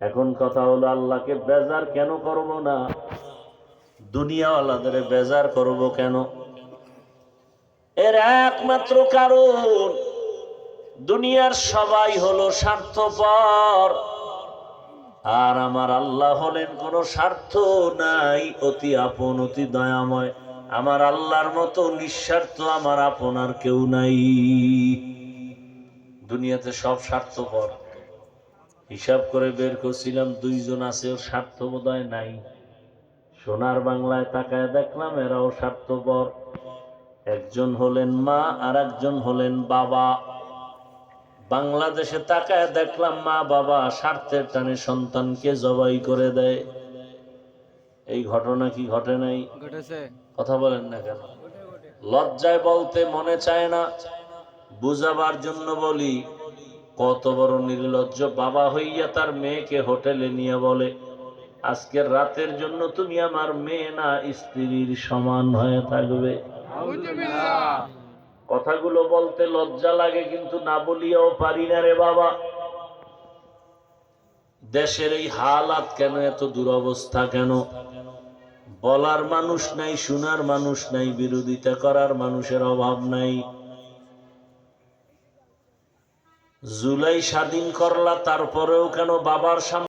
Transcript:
এখন কথা হলো আল্লাহকে বেজার কেন করব না? দুনিয়াওয়ালাদের বেজার করব কেন? এর একমাত্র কারণ, দুনিয়ার সবাই হলো স্বার্থপর। আর আমার আল্লাহ হলেন কোনো স্বার্থ নাই, অতি আপন, অতি দয়াময়। আমার আল্লাহর মতো নিঃস্বার্থ আমার আপনার কেউ নাই। দুনিয়াতে সব স্বার্থপর। হিসাব করে বের করছিলাম দুইজন আছে ওর স্বার্থ বোধহয় নাই। সোনার বাংলায় তাকায় দেখলাম এরাও স্বার্থপর। একজন হলেন মা আর একজন হলেন বাবা। বাংলাদেশে তাকায় দেখলাম মা বাবা স্বার্থের টানে সন্তানকে জবাই করে দেয়। এই ঘটনা কি ঘটে নাই? কথা বলেন না কেন? লজ্জায় বলতে মনে চায় না। বুঝাবার জন্য বলি কত বড় নির্লজ্জ বাবা হইয়া তার মেয়েকে হোটেলে নিয়ে বলে আজকের রাতের জন্য তুমি আমার মেয়ে না, স্ত্রীর সমান হয়ে থাকবে। কথাগুলো বলতে লজ্জা লাগে, কিন্তু না বলিয়াও পারি না রে বাবা। দেশের এই হালাত কেন, এত দুরবস্থা কেন? বলার মানুষ নাই, শোনার মানুষ নাই, বিরোধিতা করার মানুষের অভাব নাই। জুলাই স্বাধীন করলা তারপরেও কেন বাবার সামনে